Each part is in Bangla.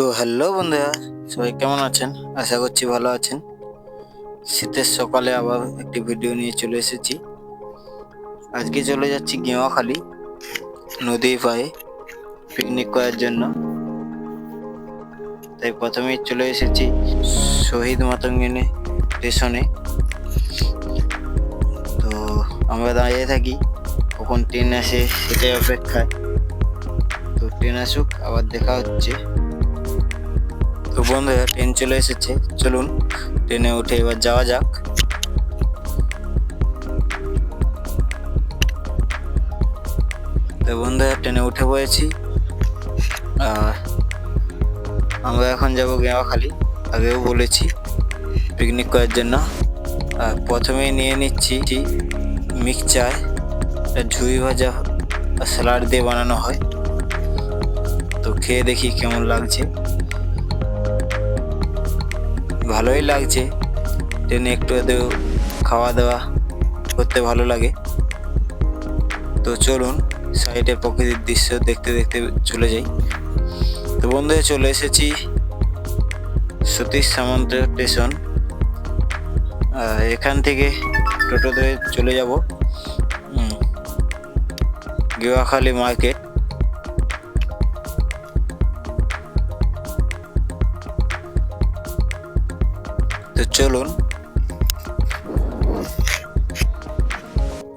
তো হ্যালো বন্ধুরা, সবাই কেমন আছেন? আশা করছি ভালো আছেন। শীতের সকালে আবার একটি ভিডিও নিয়ে চলে এসেছি। আজকে চলে যাচ্ছি গেঁওয়াখালি, নদীর পায়ে পিকনিক করার জন্য। তাই প্রথমেই চলে এসেছি শহীদ মাতঙ্গিনী স্টেশনে তো আমরা দাঁড়িয়ে থাকি, কখন ট্রেন আসে সেটাই অপেক্ষায়। তো ট্রেন আসুক, আবার দেখা হচ্ছে। তো বন্ধুরা, ট্রেন চলে এসেছে। চলুন, ট্রেনে উঠে এবার যাওয়া যাক। তো বন্ধুরা, ট্রেনে উঠে পড়েছি। আর আমরা এখন যাব গেঁওয়াখালি। আগেও বলেছি পিকনিক করার জন্য। আর প্রথমেই নিয়ে নিচ্ছি মিক্সচার ঝুই ভাজা স্যালাড দিয়ে বানানো হয়। তো খেয়ে দেখি কেমন লাগছে। ভালোই লাগছে। ট্রেনে একটু খাওয়া দাওয়া করতে ভালো লাগে। তো চলুন সাইডে প্রকৃতির দৃশ্য দেখতে দেখতে চলে যাই। তো বন্ধুরা, চলে এসেছি সতীশ সামন্ত স্টেশন। এখান থেকে টোটো ধরে চলে যাব। গেওয়াখালী মার্কেট। চলুন।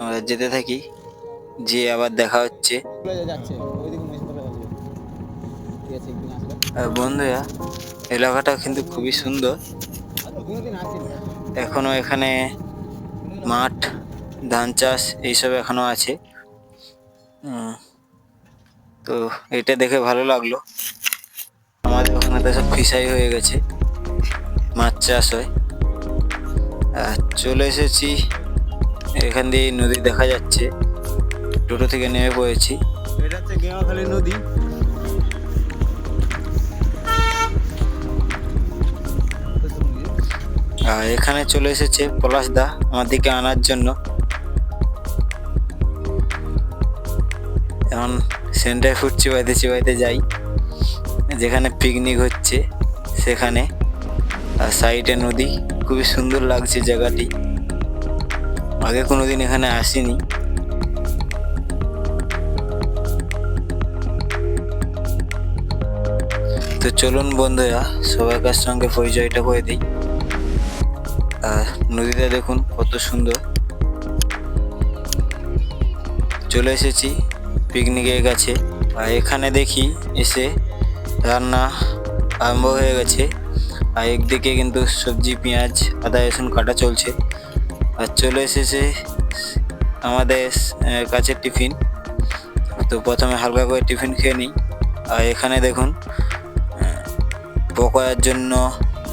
আমরা যেতে থাকি যে আবার দেখা হচ্ছে। বন্ধুরা এলাকাটা কিন্তু খুবই সুন্দর। এখনও এখানে মাঠ, ধান চাষ এইসব এখনও আছে। তো এটা দেখে ভালো লাগল। আমাদের ওখানে তো সব ফিসাই হয়ে গেছে, মাছ চাষ হয়। চলে এসেছি। এখান দিয়ে নদী দেখা যাচ্ছে। টোটো থেকে নেমে পড়েছি। এটা হচ্ছে গেঁয়াখালী নদী এখানে চলে এসেছে পলাশদা দিকে আনার জন্য। এখন সেন্টার ফুড চিবাইতে চিবাইতে যাই। যেখানে পিকনিক হচ্ছে সেখানে। আর সাইডে নদী। খুবই সুন্দর লাগছে জায়গাটি। আগে কোনোদিন এখানে আসিনি। তো চলুন বন্ধুরা সবাইকার সঙ্গে পরিচয়টা করে দিই। আর নদীটা দেখুন কত সুন্দর। চলে এসেছি পিকনিকের কাছে। আর এখানে দেখি এসে রান্না আরম্ভ হয়ে গেছে। আর একদিকে কিন্তু সবজি পেঁয়াজ আদা রসুন কাটা চলছে। আর চলে এসেছে আমাদের আহ, কাছে টিফিন। তো প্রথমে হালকা করে টিফিন খেয়ে নিই। আর এখানে দেখুন আহ, পকোড়ার জন্য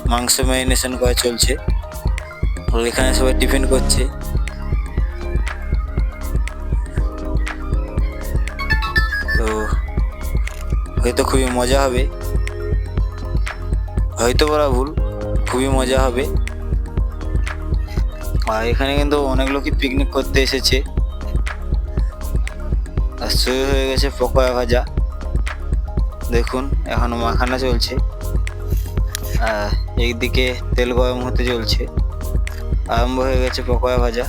মাংস ম্যারিনেশন করা চলছে। এখানে সবাই টিফিন করছে। তো হয়তো খুবই মজা হবে। হয়তো বলা ভুল, খুবই মজা হবে। আর এখানে কিন্তু অনেক লোকই পিকনিক করতে এসেছে। আর শুরু হয়ে গেছে পকোড়া ভাজা। দেখুন, এখনও মাখানা চলছে। আর এইদিকে তেল গরম হতে চলছে। আরম্ভ হয়ে গেছে পকোড়া ভাজা।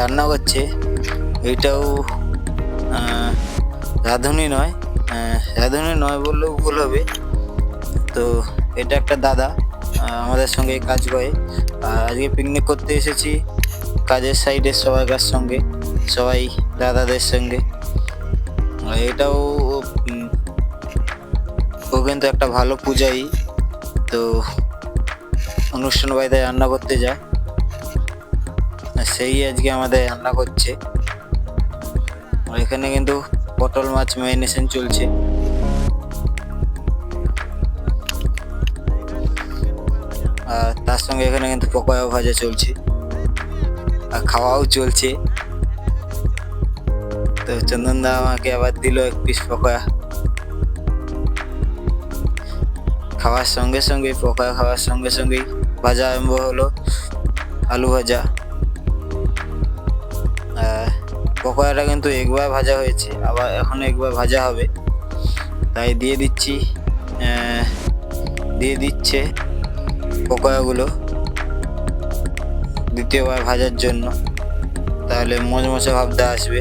রান্না করছে, এটাও রাঁধুনি নয় রাঁধুনি নয় বললেও ভুল হবে। তো এটা একটা দাদা আমাদের সঙ্গে কাজ করে। আর আজকে পিকনিক করতে এসেছি, কাজের সাইডের সবাইকার সঙ্গে, সবাই দাদাদের সঙ্গে। এটাও ও কিন্তু একটা ভালো পূজাই তো অনুষ্ঠান বাড়িতে রান্না করতে যায়। সেই আজকে আমাদের রান্না করছে। এখানে কিন্তু পটল মাছ ম্যারিনেশন চলছে। আর তার সঙ্গে এখানে কিন্তু পকোড়া ভাজা চলছে। আর খাওয়াও চলছে। তো চন্দন দা আমাকে আবার দিল এক পিস পকোড়া। খাওয়ার সঙ্গে সঙ্গে, পকোড়া খাওয়ার সঙ্গে সঙ্গেই ভাজা আরম্ভ হলো। আলু ভাজা। পকোড়াটা কিন্তু একবার ভাজা হয়েছে, আবার এখন একবার ভাজা হবে। তাই দিয়ে দিচ্ছি দিয়ে দিচ্ছে পকোড়াগুলো দ্বিতীয়বার ভাজার জন্য। তাহলে মচমচে ভাবটা আসবে।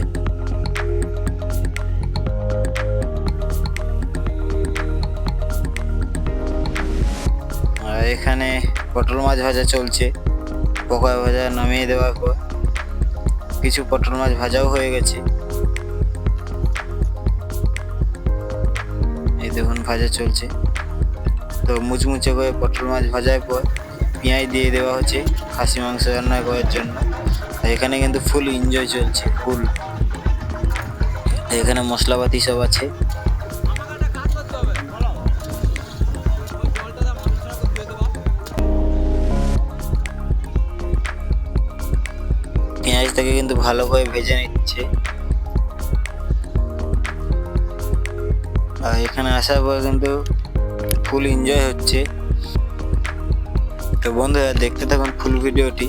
আর এখানে পটল মাছ ভাজা চলছে। পকোড়া ভাজা নামিয়ে দেওয়ার পর কিছু পটল মাছ ভাজাও হয়ে গেছে। এই দেখুন ভাজা চলছে। তো মুচমুচে করে পটল মাছ ভাজার পর পেঁয়াজ দিয়ে দেওয়া হচ্ছে খাসি মাংস রান্না করার জন্য। এখানে কিন্তু ফুল এনজয় চলছে, ফুল। এখানে মশলাপাতি সব আছে। পেঁয়াজটাকে কিন্তু ভালো করে ভেজে নিচ্ছে। আর এখানে আসার পর কিন্তু ফুল এনজয় হচ্ছে। তো বন্ধুরা, দেখতে থাকুন ফুল ভিডিওটি।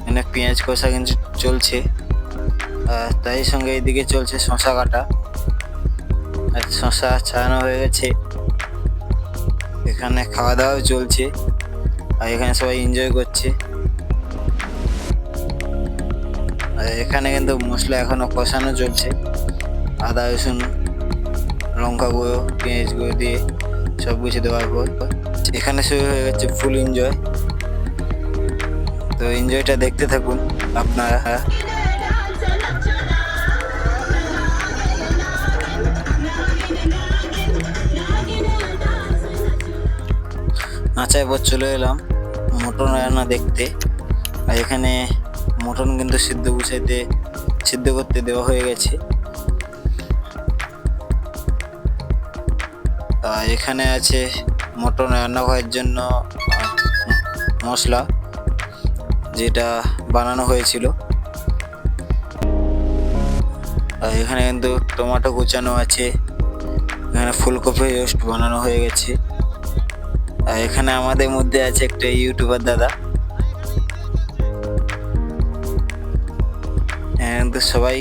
এখানে পেঁয়াজ কষা কিন্তু চলছে। আর তাই সঙ্গে এইদিকে চলছে শশা কাটা। আর শশা ছাড়ানো হয়ে গেছে। এখানে খাওয়া দাওয়াও চলছে। আর এখানে সবাই এনজয় করছে। এখানে কিন্তু মশলা এখনও কষানো চলছে। আদা, রসুন, লঙ্কা গুঁড়ো, পেঁয়াজ গুঁড়ো দিয়ে সব কিছু দেওয়ার পর এখানে শুরু হয়ে গেছে ফুল এনজয়। তো এনজয়টা দেখতে থাকুন আপনারা। নাচায় পর চলে এলাম, মটন রান্না দেখতে। আর এখানে মটন কিন্তু সিদ্ধ বসাইতে সিদ্ধ করতে দেওয়া হয়ে গেছে। আর এখানে আছে মটন রান্না করার জন্য মশলা, যেটা বানানো হয়েছিল। আর এখানে কিন্তু টমেটো কুচানো আছে, এখানে ফুলকপি রোস্ট বানানো হয়ে গেছে। আর এখানে আমাদের মধ্যে আছে একটা ইউটিউবার দাদা। কিন্তু সবাই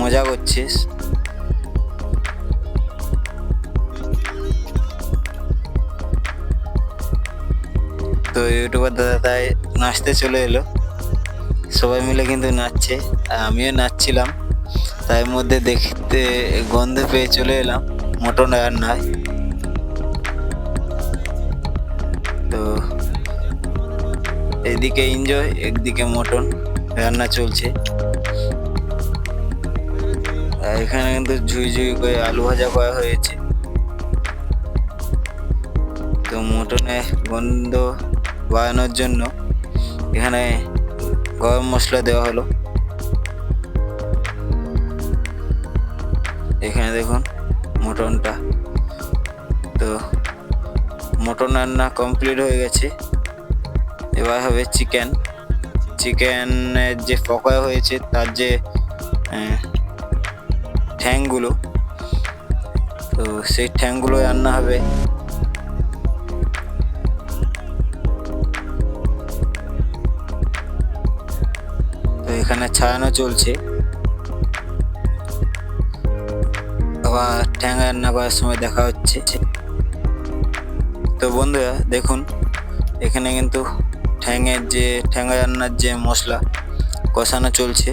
মজা করছে তো ইউটিউবার দাদা তাই নাচতে চলে এলো। সবাই মিলে কিন্তু নাচছে, আর আমিও নাচছিলাম। তার মধ্যে দেখতে গন্ধ পেয়ে চলে এলাম মটন রান্নায় তো এদিকে এনজয় একদিকে মটন রান্না চলছে। এখানে কিন্তু ঝুই ঝুই করে আলু ভাজা করা হয়েছে। তো মটনে গন্ধ বাড়ানোর জন্য এখানে গরম মশলা দেওয়া হলো। এখানে দেখুন মটনটা। তো মটন রান্না কমপ্লিট হয়ে গেছে। এবার হবে চিকেন। চিকেনের যে পকোড়া হয়েছে তার যে আহ, ঠ্যাংগুলো। তো সেই ঠ্যাংগুলো রান্না হবে। তো এখানে ছাড়ানো চলছে। আবার ঠ্যাং রান্না করার সময় দেখা হচ্ছে। তো বন্ধুরা, দেখুন, এখানে কিন্তু ঠ্যাঙের যে ঠ্যাঙা রান্নার যে মশলা কষানো চলছে।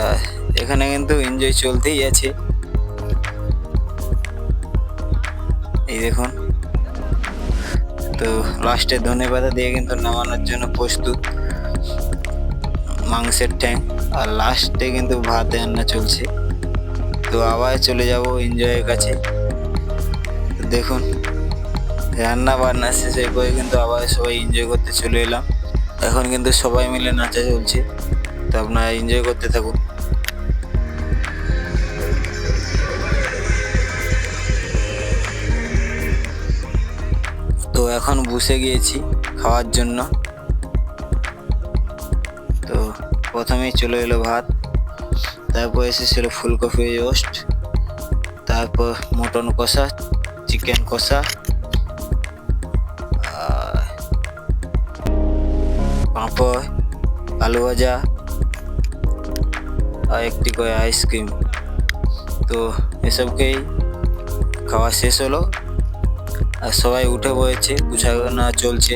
আর এখানে কিন্তু এনজয় চলতেই আছে। এই দেখুন। তো লাস্টে ধনে পাতা দিয়ে কিন্তু নামানোর জন্য প্রস্তুত। মাংসের ট্যাং আর লাস্টে কিন্তু ভাত রান্না চলছে। তো আবার চলে যাব এনজয়ের কাছে। দেখুন রান্না বান্না শেষে করে কিন্তু আবার সবাই এনজয় করতে চলে এলাম। এখন কিন্তু সবাই মিলে নাচা চলছে। তো আপনারা এনজয় করতে থাকুন। তো এখন বসে গিয়েছি খাওয়ার জন্য। তো প্রথমেই চলে এলো ভাত, তারপর এসেছিল ফুলকপি রোস্ট তারপর মটন কষা চিকেন কষা পাঁপড়, আলু ভাজা, আর একটি করে আইসক্রিম তো এসবকেই খাওয়া শেষ হলো। আর সবাই উঠে পড়েছে, গুছানো চলছে।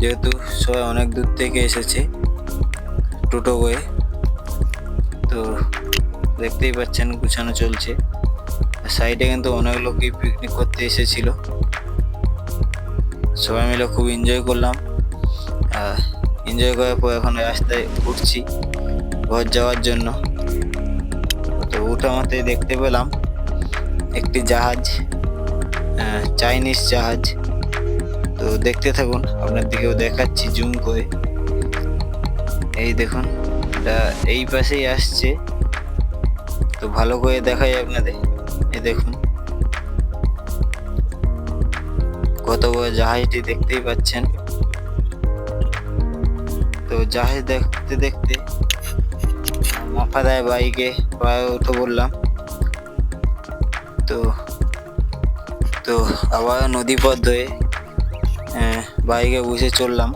যেহেতু সবাই অনেক দূর থেকে এসেছে টোটো বয়ে তো দেখতেই পাচ্ছেন গুছানো চলছে। সাইডে কিন্তু অনেক লোকই পিকনিক করতে এসেছিল। সবাই মিলে খুব এনজয় করলাম। এনজয় করার পর এখন রাস্তায় উঠছি ঘর যাওয়ার জন্য। তো উঠে দেখতে পেলাম একটি জাহাজ। চাইনিজ জাহাজ। তো দেখতে থাকুন, আপনার দিকেও দেখাচ্ছি জুম করে। এই দেখুন, এটা এই পাশেই আসছে। তো ভালো করে দেখাই আপনাদের। এই দেখুন। কত বড় জাহাজটি দেখতেই পাচ্ছেন। তো জাহাজ দেখতে দেখতে মাফা দেয় বাইকে প্রায় উঠে বললাম তো তো আবার নদীপথ ধরে বাইকে বসে চললাম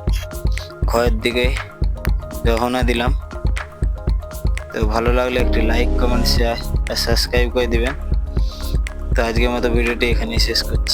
ঘরের দিকে রওনা দিলাম। তো ভালো লাগলে একটি লাইক কমেন্ট শেয়ার আর সাবস্ক্রাইব করে দিবেন। তো আজকের মতো ভিডিওটি এখানেই শেষ করছি।